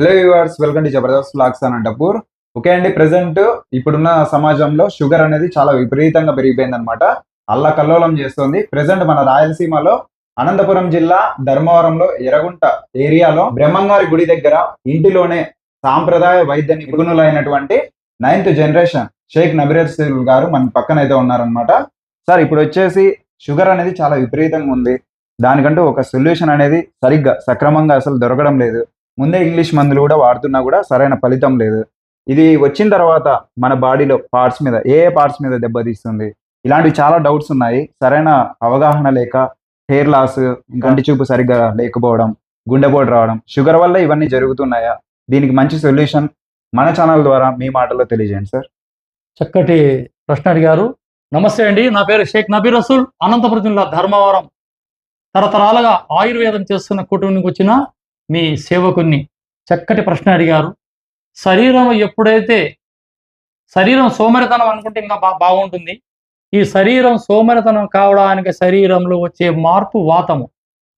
Hello viewers welcome to Jabardast blogs Anantapur okay అండి present ఇప్పుడున్న సమాజంలో షుగర్ అనేది చాలా విపరీతంగా పెరిగిపోయింది అనమాట అల్లా కల్లోలం చేస్తుంది. ప్రెసెంట్ మన రాయలసీమలో అనంతపురం జిల్లా ధర్మవరంలో ఎర్రగుంట ఏరియాలో బ్రహ్మంగారి గుడి దగ్గర ఇంటిలోనే సాంప్రదాయ వైద్య నిపుణులైనటువంటి నైన్త్ జనరేషన్ షేక్ నబీరస్ గారు మన పక్కన అయితే ఉన్నారనమాట సార్ ఇప్పుడు వచ్చేసి షుగర్ అనేది చాలా విపరీతంగా ఉంది. దానికంటూ ఒక సొల్యూషన్ అనేది సరిగ్గా సక్రమంగా అసలు దొరకడం లేదు. ముందే ఇంగ్లీష్ మందులు కూడా వాడుతున్నా కూడా సరైన ఫలితం లేదు. ఇది వచ్చిన తర్వాత మన బాడీలో పార్ట్స్ మీద ఏ పార్ట్స్ మీద దెబ్బతీస్తుంది ఇలాంటివి చాలా డౌట్స్ ఉన్నాయి. సరైన అవగాహన లేక హెయిర్ లాస్ కంటి చూపు సరిగ్గా లేకపోవడం గుండెపోటు రావడం షుగర్ వల్ల ఇవన్నీ జరుగుతున్నాయా? దీనికి మంచి సొల్యూషన్ మన ఛానల్ ద్వారా మీ మాటల్లో తెలియజేయండి సార్. చక్కటి ప్రశ్న అడిగారు. నమస్తే అండి నా పేరు షేక్ నబీ రసూల్ అనంతపురం జిల్లా ధర్మవరం. తరతరాలుగా ఆయుర్వేదం చేస్తున్న కుటుంబానికి వచ్చిన మీ సేవకుని చక్కటి ప్రశ్న అడిగారు. శరీరం ఎప్పుడైతే శరీరం సోమరితనం అనుకుంటే ఇంకా బా బాగుంటుంది. ఈ శరీరం సోమరితనం కావడానికి శరీరంలో వచ్చే మార్పు వాతము.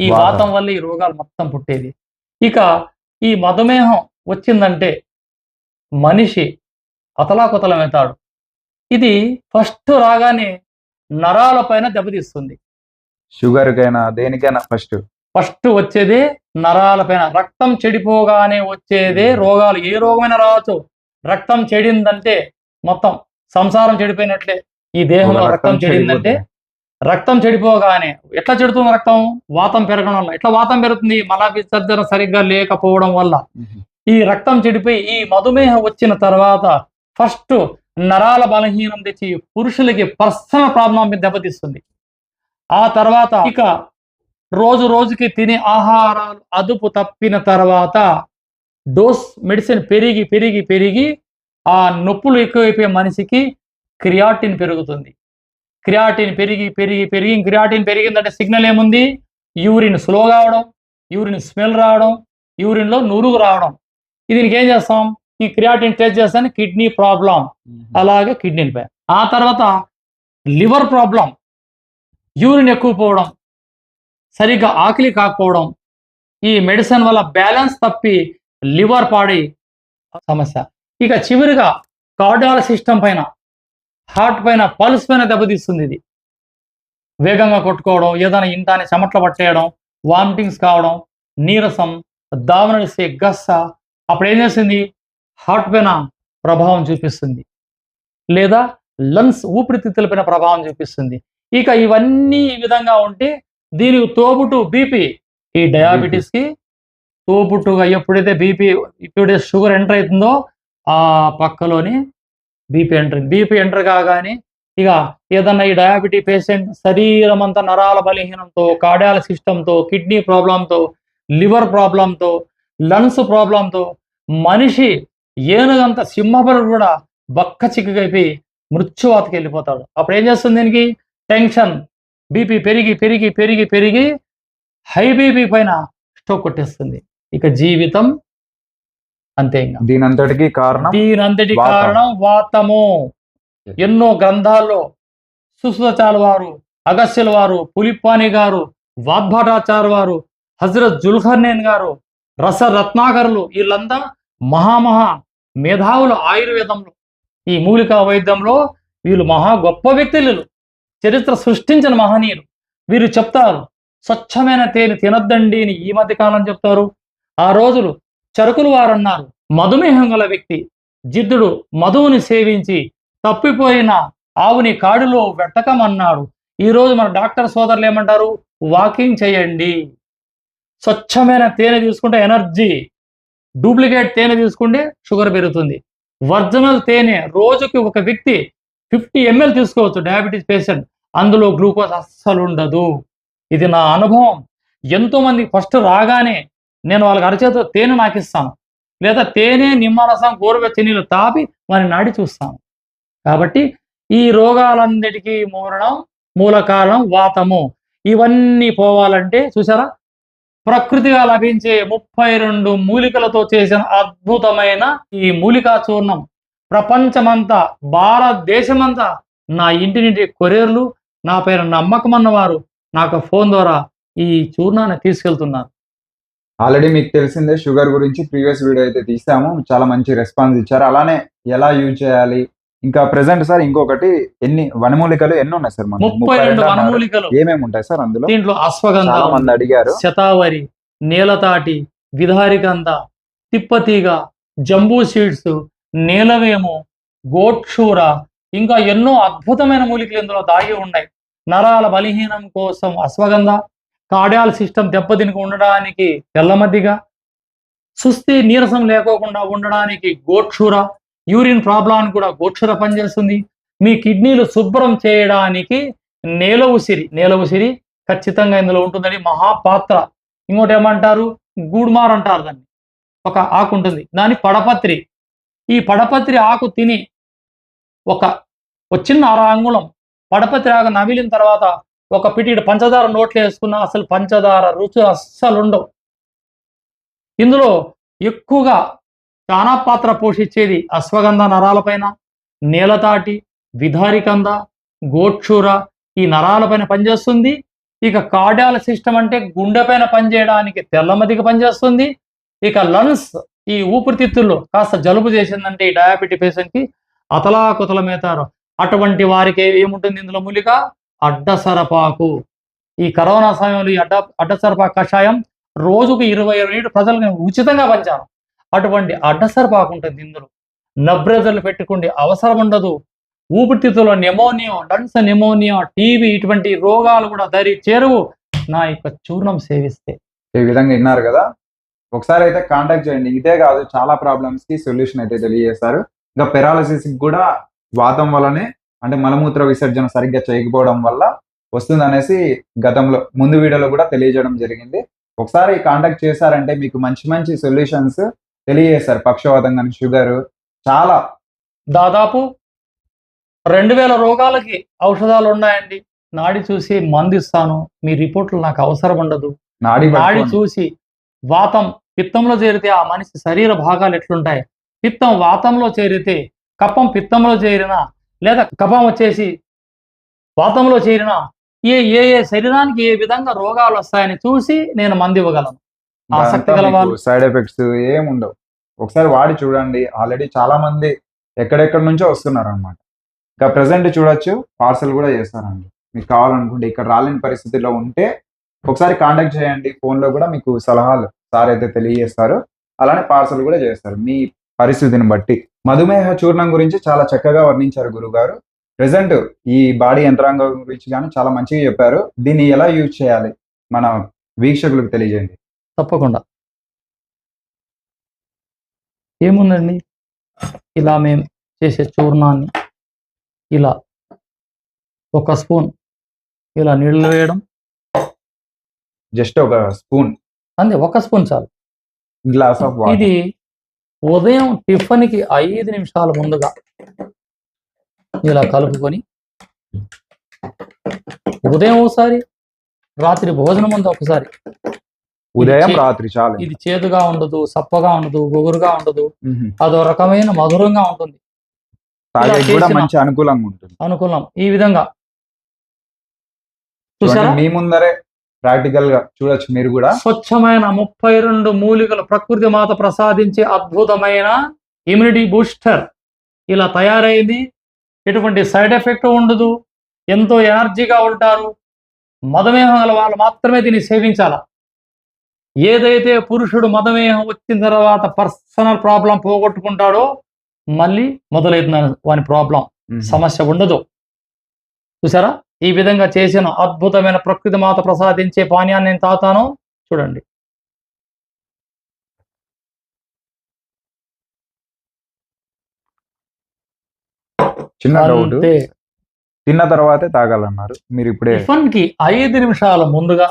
ఈ వాతం. వల్ల ఈ రోగాలు మొత్తం పుట్టేది. ఇక ఈ మధుమేహం వచ్చిందంటే మనిషి అతలాకుతలమవుతాడు. ఇది ఫస్ట్ రాగానే నరాల పైన దెబ్బతీస్తుంది. షుగర్ కైనా దేనికైనా ఫస్ట్. ఫస్ట్ వచ్చేదే నరాల పైన. రక్తం చెడిపోగానే వచ్చేదే రోగాలు. ఏ రోగమైనా రావచ్చు. రక్తం చెడిందంటే మొత్తం సంసారం చెడిపోయినట్లే. ఈ దేహంలో రక్తం చెడిందంటే రక్తం చెడిపోగానే ఎట్లా చెడుతుంది రక్తం? వాతం పెరగడం వల్ల. ఎట్లా వాతం పెరుగుతుంది? మల విసర్జన సరిగ్గా లేకపోవడం వల్ల. ఈ రక్తం చెడిపోయి ఈ మధుమేహం వచ్చిన తర్వాత ఫస్ట్ నరాల బలహీనం తెచ్చి పురుషులకి పర్సనల్ ప్రాబ్లం దెబ్బతీస్తుంది. ఆ తర్వాత ఇక రోజు రోజుకి తినే ఆహారాలు అదుపు తప్పిన తర్వాత డోస్ మెడిసిన్ పెరిగి పెరిగి పెరిగి ఆ నొప్పులు ఎక్కువైపోయే మనిషికి క్రియాటిన్ పెరుగుతుంది. క్రియాటిన్ పెరిగి పెరిగి పెరిగి క్రియాటిన్ పెరిగిందంటే సిగ్నల్ ఏముంది? యూరిన్ స్లో కావడం యూరిన్ స్మెల్ రావడం యూరిన్లో నురుగు రావడం. దీనికి ఏం చేస్తాం? ఈ క్రియాటిన్ టెస్ట్ చేస్తాను కిడ్నీ ప్రాబ్లం. అలాగే కిడ్నీల పై ఆ తర్వాత లివర్ ప్రాబ్లం. యూరిన్ ఎక్కువ పోవడం. సరిగ్గా ఆకలి కాకపోవడం ఈ మెడిసిన్ వల్ల బ్యాలెన్స్ తప్పి లివర్ పాడి సమస్య. ఇక చివరిగా కార్డియాల సిస్టమ్ పైన హార్ట్ పైన పల్స్ పైన దెబ్బతీస్తుంది ఇది. వేగంగా కొట్టుకోవడం ఏదైనా ఇంటాన్ని చెమట్లు పట్టేయడం వామిటింగ్స్ కావడం నీరసం దావనడిసే గస్స అప్పుడు ఏం చేస్తుంది? హార్ట్ పైన ప్రభావం చూపిస్తుంది. లేదా లంగ్స్ ఊపిరితిత్తులపైన ప్రభావం చూపిస్తుంది. ఇక ఇవన్నీ ఈ విధంగా ఉంటే దీనికి తోబుటు బీపీ ఈ డయాబెటీస్కి తోబుట్టుగా ఎప్పుడైతే బీపీ ఎప్పుడైతే షుగర్ ఎంటర్ అవుతుందో ఆ పక్కలోని బీపీ ఎంటర్ బీపీ ఎంటర్ కాగానే ఇక ఏదన్నా ఈ డయాబెటీ పేషెంట్ శరీరం అంతా నరాల బలహీనంతో కార్డియాల సిస్టంతో కిడ్నీ ప్రాబ్లంతో లివర్ ప్రాబ్లంతో లంగ్స్ ప్రాబ్లంతో మనిషి ఏనుగంత సింహబలు కూడా బక్క చిక్కుగైపోయి మృత్యువాతకి వెళ్ళిపోతాడు. అప్పుడు ఏం చేస్తుంది దీనికి? టెన్షన్ బీపీ పెరిగి పెరిగి పెరిగి పెరిగి హై బీపీ పైన స్ట్రోక్ కొట్టేస్తుంది. ఇక జీవితం అంతే ఇంకా. దీని అంతటికి కారణం దీనంతటి. కారణం వాతము. ఎన్నో గ్రంథాల్లో సుశ్వచాల వారు అగస్త్యుల వారు పులిపాని గారు వాద్భటాచార్య వారు హజరత్ జుల్హర్నేన్ గారు రస రత్నాకరులు వీళ్ళంతా మహామహా మేధావులు ఆయుర్వేదంలో. ఈ మూలికా వైద్యంలో వీళ్ళు మహా గొప్ప వ్యక్తులు చరిత్ర సృష్టించిన మహనీయులు. వీరు చెప్తారు స్వచ్ఛమైన తేనె తినొద్దండి అని ఈ మధ్య కాలం చెప్తారు. ఆ రోజులు చరుకులు వారన్నారు. మధుమేహం గల వ్యక్తి జిద్దుడు మధువుని సేవించి తప్పిపోయిన ఆవుని కాడులో వెట్టకమన్నాడు ఈ రోజు మన డాక్టర్ సోదరులు ఏమంటారు? వాకింగ్ చేయండి. స్వచ్ఛమైన తేనె తీసుకుంటే ఎనర్జీ డూప్లికేట్ తేనె తీసుకుంటే షుగర్ పెరుగుతుంది. ఒరిజినల్ తేనె రోజుకి ఒక వ్యక్తి ఫిఫ్టీ ఎంఎల్ తీసుకోవచ్చు డయాబెటీస్ పేషెంట్. అందులో గ్లూకోజ్ అస్సలు ఉండదు. ఇది నా అనుభవం. ఎంతోమంది ఫస్ట్ రాగానే నేను వాళ్ళకి అరచేతితో తేనె నాకు ఇస్తాను లేదా తేనె నిమ్మరసం గోరువెచ్చని నీళ్ళు తాపి వారిని నాడి చూస్తాను. కాబట్టి ఈ రోగాలన్నిటికీ మూలనం మూల కారణం వాతము. ఇవన్నీ పోవాలంటే చూసారా ప్రకృతిగా లభించే ముప్పై రెండు మూలికలతో చేసిన అద్భుతమైన ఈ మూలికా చూర్ణం. ప్రపంచమంతా భారతదేశమంతా నా ఇంటి నుండి కొరియర్లు నా పైన నమ్మకం అన్నవారు నాకు ఫోన్ ద్వారా ఈ చూర్ణాన్ని తీసుకెళ్తున్నారు. ఆల్రెడీ మీకు తెలిసిందే షుగర్ గురించి ప్రీవియస్ వీడియో అయితే తీసాము. చాలా మంచి రెస్పాన్స్ ఇచ్చారు. అలానే ఎలా యూజ్ చేయాలి? ఇంకా ప్రెసెంట్ సార్ ఇంకొకటి ఎన్ని వనమూలికలు ఎన్ని ఉన్నాయి సార్? ముప్పై రెండు. వనమూలికలు. ఏమేమి ఉంటాయి సార్ అందులో? దీంట్లో అశ్వగంధ మంది అడిగారు. శతావరి నీలతాటి విధారికంద తిప్పతీగ జంబూ సీడ్స్ నీలవేము గోక్షూర ఇంకా ఎన్నో అద్భుతమైన మూలికలు ఇందులో దాగి ఉన్నాయి. నరాల బలహీనం కోసం అశ్వగంధ కార్డియాల్ సిస్టమ్ దెబ్బతినక ఉండడానికి తెల్లమద్దిగా సుస్థి నీరసం లేకోకుండా ఉండడానికి గోక్షూర యూరిన్ ప్రాబ్లానికి కూడా గోక్షూర పనిచేస్తుంది. మీ కిడ్నీలు శుభ్రం చేయడానికి నేల ఉసిరి నేల ఉసిరి ఖచ్చితంగా ఇందులో ఉంటుందని మహాపాత్ర. ఇంకోటి ఏమంటారు? గూడ్మార్ అంటారు దాన్ని. ఒక ఆకు ఉంటుంది. దాని పడపత్రి. ఈ పడపత్రి ఆకు తిని ఒక చిన్న అర అంగుళం పడపత్రి నవిలిన నమిలిన తర్వాత ఒక పిటిడు పంచదార నోట్లో వేసుకున్న అసలు పంచదార రుచి అస్సలు ఉండవు. ఇందులో ఎక్కువగా చాలా పాత్ర పోషించేది అశ్వగంధ నరాలపైన నీలతాటి విధారికంద గోక్షూర ఈ నరాలపైన పనిచేస్తుంది. ఇక కార్డియాల సిస్టమ్ అంటే గుండె పైన పనిచేయడానికి తెల్లమదికి పనిచేస్తుంది. ఇక లంగ్స్ ఈ ఊపిరితిత్తుల్లో కాస్త జలుబు చేసిందంటే ఈ డయాబెటీ పేషెంట్కి కి అతలాకుతలమవుతారు అటువంటి వారికి ఏముంటుంది ఇందులో మూలిక? అడ్డసరపాకు. ఈ కరోనా సమయంలో ఈ అడ్డ అడ్డసరపాకు కషాయం రోజుకు ఇరవై ఇరవై లీటర్ ప్రజలకు ఉచితంగా పంచాను అటువంటి అడ్డసరపాకు ఉంటుంది ఇందులో. నబ్రెజర్లు పెట్టుకుంటే అవసరం ఉండదు. ఊపిరితిత్తులో నెమోనియా లంగ్స్ నెమోనియా టీబీ ఇటువంటి రోగాలు కూడా దరి చేరువు. నా యొక్క చూర్ణం సేవిస్తే. ఈ విధంగా విన్నారు కదా? ఒకసారి అయితే కాంటాక్ట్ చేయండి. ఇదే కాదు చాలా ప్రాబ్లమ్స్కి సొల్యూషన్ అయితే తెలియజేస్తారు ఇంకా పెరాలసిస్ కూడా వాతం వల్లనే అంటే మలమూత్ర విసర్జన సరిగ్గా చేయకపోవడం వల్ల వస్తుంది అనేసి గతంలో ముందు వీడియోలో కూడా తెలియజేయడం జరిగింది. ఒకసారి కాంటాక్ట్ చేశారంటే మీకు మంచి మంచి సొల్యూషన్స్ తెలియజేస్తారు పక్షవాతం కానీ షుగర్ చాలా. దాదాపు రెండు వేల రోగాలకి ఔషధాలు ఉన్నాయండి. నాడి చూసి మందు ఇస్తాను మీ రిపోర్ట్లు నాకు అవసరం ఉండదు. నాడి నాడి. చూసి వాతం పిత్తంలో చేరితే ఆ మనిషి శరీర భాగాలు ఎట్లుంటాయి? పిత్తం వాతంలో చేరితే కఫం పిత్తంలో చేరినా లేదా కఫం వచ్చేసి వాతంలో చేరిన ఏ ఏ ఏ శరీరానికి ఏ విధంగా రోగాలు వస్తాయని చూసి నేను మంది ఇవ్వగలను. ఆసక్తి గల వాళ్ళు సైడ్ ఎఫెక్ట్స్ ఏం ఉండవు ఒకసారి వాడి చూడండి. ఆల్రెడీ చాలా మంది ఎక్కడెక్కడ నుంచో వస్తున్నారు అనమాట ఇంకా ప్రెసెంట్ చూడొచ్చు పార్సల్ కూడా చేస్తారండి. మీకు కావాలనుకుంటే ఇక్కడ రాలేని పరిస్థితిలో ఉంటే ఒకసారి కాంటాక్ట్ చేయండి. ఫోన్లో కూడా మీకు సలహాలు సార్ అయితే తెలియజేస్తారు. అలానే పార్సల్ కూడా చేస్తారు. మీ పరిస్థితిని బట్టి. మధుమేహ చూర్ణం గురించి చాలా చక్కగా వర్ణించారు గురుగారు. ప్రెసెంట్ ఈ బాడీ యంత్రాంగం గురించి కానీ చాలా మంచిగా చెప్పారు. దీన్ని ఎలా యూజ్ చేయాలి? మన వీక్షకులకు తెలియజేయండి. తప్పకుండా. ఏముందండి? ఇలా మేము చేసే చూర్ణాన్ని ఇలా ఒక స్పూన్ ఇలా నీళ్ళు వేయడం. జస్ట్ ఒక స్పూన్. అంతే ఒక స్పూన్ చాలు. గ్లాస్ ఆఫ్ ఇది ఉదయం టిఫిన్కి ఐదు నిమిషాల ముందుగా ఇలా కలుపుకొని ఉదయం ఒకసారి రాత్రి భోజనం ముందు ఒకసారి. ఉదయం రాత్రి చాలు. ఇది చేదుగా ఉండదు సప్పగా ఉండదు గుగురుగా ఉండదు. అదో రకమైన మధురంగా ఉంటుంది. కూడా మంచి అనుకూలంగా ఉంటుంది. అనుకూలం. ఈ విధంగా. చూసారా? మీ ముందరే ప్రాక్టికల్గా చూడొచ్చు మీరు కూడా. స్వచ్ఛమైన ముప్పై రెండు మూలికలు ప్రకృతి మాత ప్రసాదించే అద్భుతమైన ఇమ్యూనిటీ బూస్టర్ ఇలా తయారైంది. ఎటువంటి సైడ్ ఎఫెక్ట్ ఉండదు. ఎంతో ఎనర్జీగా ఉంటారు. మధుమేహం గల వాళ్ళు మాత్రమే దీన్ని సేవించాల? ఏదైతే పురుషుడు మధుమేహం వచ్చిన తర్వాత పర్సనల్ ప్రాబ్లం పోగొట్టుకుంటాడో మళ్ళీ మొదలవుతుంది వాని ప్రాబ్లం. సమస్య ఉండదు. చూసారా? ఈ విధంగా చేసిన అద్భుతమైన ప్రకృతి మాత ప్రసాదించే పానీయాన్ని నేను తాగుతాను చూడండి. చిన్న డౌట్ తిన్న తర్వాతే తాగాలన్నారు. మీరు ఇప్పుడే టిఫిన్కి ఐదు నిమిషాల ముందుగా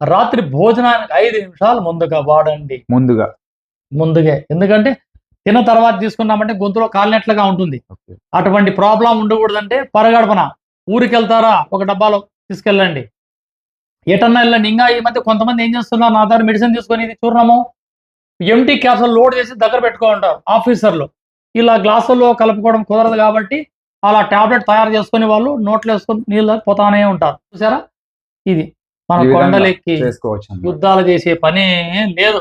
రాత్రి భోజనానికి ఐదు నిమిషాలు ముందుగా వాడండి. ముందుగా. ముందుగే. ఎందుకంటే తిన్న తర్వాత తీసుకున్నామంటే గొంతులో కాలినట్లుగా ఉంటుంది. అటువంటి ప్రాబ్లం ఉండకూడదంటే పరగడపన. ఊరికి వెళ్తారా ఒక డబ్బాలో తీసుకెళ్ళండి. ఎటన్నా వెళ్ళండి. ఇంకా ఈ మధ్య కొంతమంది ఏం చేస్తున్నారు? నా దగ్గర మెడిసిన్ తీసుకొని ఇది చూర్ణము ఎంటీ క్యాప్సూల్ లోడ్ చేసి దగ్గర పెట్టుకో ఉంటారు ఆఫీసర్లు. ఇలా గ్లాసుల్లో కలుపుకోవడం కుదరదు కాబట్టి అలా టాబ్లెట్ తయారు చేసుకుని వాళ్ళు నోట్లో వేసుకొని నీళ్ళు పోతానే ఉంటారు. చూసారా? ఇది మన కొండలెక్కి. యుద్ధాలు చేసే పని లేదు.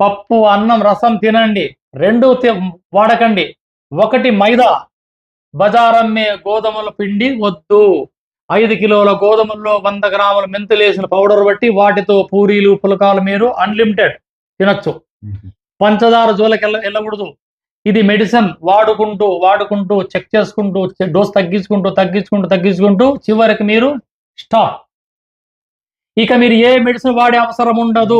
పప్పు అన్నం రసం తినండి. రెండు వాడకండి. ఒకటి మైదా బజారమ్మే గోధుమల పిండి వద్దు. ఐదు కిలోల గోధుమల్లో వంద గ్రాముల మెంతులు వేసిన పౌడర్ బట్టి వాటితో పూరీలు పులకాలు మీరు అన్లిమిటెడ్ తినొచ్చు. పంచదార జోలికి వెళ్ళ వెళ్ళకూడదు ఇది మెడిసిన్ వాడుకుంటూ వాడుకుంటూ చెక్ చేసుకుంటూ డోస్ తగ్గించుకుంటూ తగ్గించుకుంటూ తగ్గించుకుంటూ చివరికి మీరు స్టాప్ ఇక మీరు ఏ మెడిసిన్ వాడే అవసరం ఉండదు.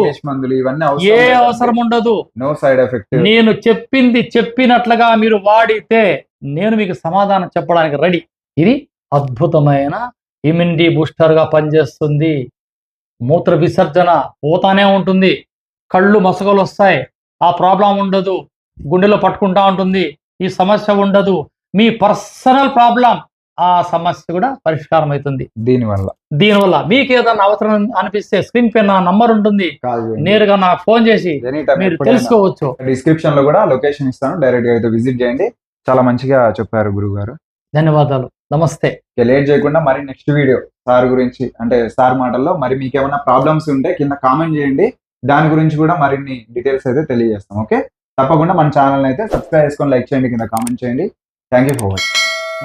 ఏ అవసరం ఉండదు. నో సైడ్ ఎఫెక్ట్ నేను చెప్పింది చెప్పినట్లుగా మీరు వాడితే నేను మీకు సమాధానం చెప్పడానికి రెడీ. ఇది అద్భుతమైన ఇమ్యూనిటీ బూస్టర్గా పనిచేస్తుంది. మూత్ర విసర్జన పోతానే ఉంటుంది. కళ్ళు మసకలు వస్తాయి. ఆ ప్రాబ్లం ఉండదు. గుండెలో పట్టుకుంటా ఉంటుంది. ఈ సమస్య ఉండదు. మీ పర్సనల్ ప్రాబ్లం ఆ సమస్య కూడా పరిష్కారం అవుతుంది. దీని వల్ల దీనివల్ల మీకు ఏదైనా అవసరం అనిపిస్తే స్క్రీన్ పైన నా నంబర్ ఉంటుంది. నేరుగా నాకు ఫోన్ చేసి మీరు తెలుసుకోవచ్చు. డిస్క్రిప్షన్లో కూడా లొకేషన్ ఇస్తాను. డైరెక్ట్గా అయితే విజిట్ చేయండి. చాలా మంచిగా చెప్పారు గురువు గారు ధన్యవాదాలు. నమస్తే. లేట్ చేయకుండా మరి నెక్స్ట్ వీడియో సార్ గురించి అంటే సార్ మాటల్లో మరి మీకు ఏమైనా ప్రాబ్లమ్స్ ఉంటే కింద కామెంట్ చేయండి. దాని గురించి కూడా మరిన్ని డీటెయిల్స్ అయితే తెలియజేస్తాం ఓకే తప్పకుండా మన ఛానల్ అయితే సబ్స్క్రైబ్ చేసుకొని లైక్ చేయండి కింద కామెంట్ చేయండి. Thank you for watching